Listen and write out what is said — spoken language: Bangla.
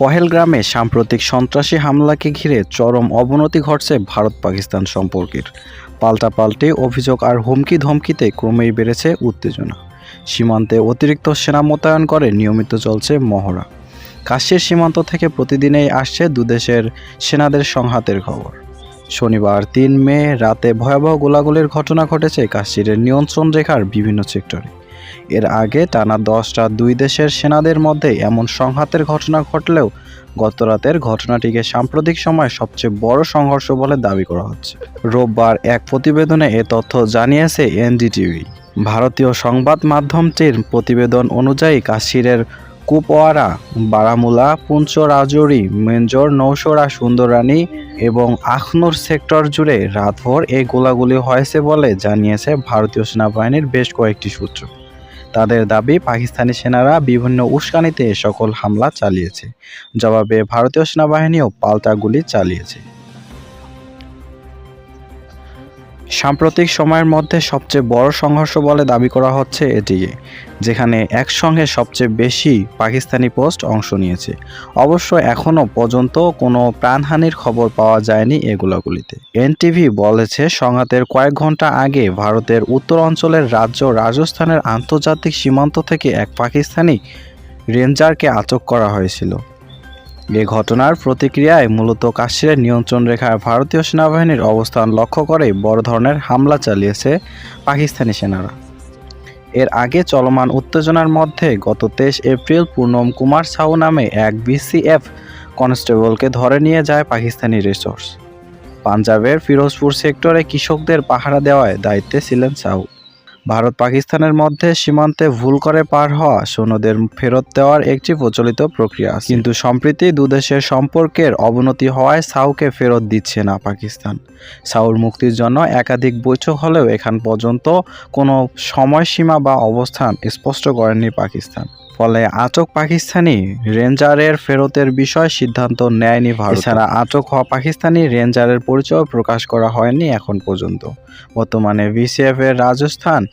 পহেলগ্রামে সাম্প্রতিক সন্ত্রাসী হামলাকে ঘিরে চরম অবনতি ঘটছে ভারত পাকিস্তান সম্পর্কের। পাল্টাপাল্টি অভিযোগ আর হুমকি ধমকিতে ক্রমেই বেড়েছে উত্তেজনা। সীমান্তে অতিরিক্ত সেনা মোতায়েন করে নিয়মিত চলছে মহড়া। কাশ্মীর সীমান্ত থেকে প্রতিদিনেই আসছে দুদেশের সেনাদের সংঘাতের খবর। শনিবার তিন মে রাতে ভয়াবহ গোলাগুলির ঘটনা ঘটেছে কাশ্মীরের নিয়ন্ত্রণ রেখার বিভিন্ন সেক্টরে। এর আগে টানা দশটা দুই দেশের সেনাদের মধ্যে এমন সংঘাতের ঘটনা ঘটলেও গতরাতের ঘটনাটিকে সাম্প্রতিক সময় সবচেয়ে বড় সংঘর্ষ বলে দাবি করা হচ্ছে। রোববার এক প্রতিবেদনে এ তথ্য জানিয়েছে এনডিটিভি। ভারতীয় সংবাদ মাধ্যমটির প্রতিবেদন অনুযায়ী কাশ্মীরের কুপওয়ারা, বারামুলা, পুঞ্চ রাজৌরি, মেঞ্জর নৌসরা সুন্দরানী এবং আখনুর সেক্টর জুড়ে রাতভর এই গোলাগুলি হয়েছে বলে জানিয়েছে ভারতীয় সেনাবাহিনীর বেশ কয়েকটি সূত্র। তাদের দাবি, পাকিস্তানি সেনারা বিভিন্ন উস্কানিতে সকল হামলা চালিয়েছে। জবাবে ভারতীয় সেনাবাহিনীও পাল্টা গুলি চালিয়েছে। সাম্প্রতিক সময়ের মধ্যে সবচেয়ে বড় সংঘর্ষ বলে দাবি করা হচ্ছে এটিকে যেখানে একসঙ্গে সবচেয়ে বেশি পাকিস্তানি পোস্ট অংশ নিয়েছে। অবশ্য এখনও পর্যন্ত কোনো প্রাণহানির খবর পাওয়া যায়নি এগুলোগুলিতে এনটিভি বলেছে, সংঘাতের কয়েক ঘণ্টা আগে ভারতের উত্তর অঞ্চলের রাজ্য রাজস্থানের আন্তর্জাতিক সীমান্ত থেকে এক পাকিস্তানি রেঞ্জারকে আটক করা হয়েছিল। এ ঘটনার প্রতিক্রিয়ায় মূলত কাশ্মীরের নিয়ন্ত্রণ রেখায় ভারতীয় সেনাবাহিনীর অবস্থান লক্ষ্য করে বড় ধরনের হামলা চালিয়েছে পাকিস্তানি সেনারা। এর আগে চলমান উত্তেজনার মধ্যে গত তেইশ এপ্রিল পূর্ণম কুমার সাউ নামে এক বিসিএফ কনস্টেবলকে ধরে নিয়ে যায় পাকিস্তানি রিসোর্স। পাঞ্জাবের ফিরোজপুর সেক্টরে কৃষকদের পাহারা দেওয়ায় দায়িত্বে ছিলেন সাউ ভারত পাকিস্তানের মধ্যে সীমান্তে ভুল করে পার হওয়া সৈন্যদের ফেরত দেওয়ার একটি প্রচলিত প্রক্রিয়া। কিন্তু সম্প্রতি দুদেশের সম্পর্কের অবনতি হওয়ায় সাউকে ফেরত দিচ্ছে না পাকিস্তান। সাউর মুক্তির জন্য একাধিক বৈঠক হলেও এখান পর্যন্ত কোনো সময়সীমা বা অবস্থান স্পষ্ট করেনি পাকিস্তান। ফলে আটক পাকিস্তানি রেঞ্জারের ফেরতের বিষয়ে সিদ্ধান্ত নেয়নি ভারত। এছাড়া আটক হওয়া পাকিস্তানি রেঞ্জারের পরিচয় প্রকাশ করা হয়নি এখন পর্যন্ত। বর্তমানে ভিসিএফ এর রাজস্থান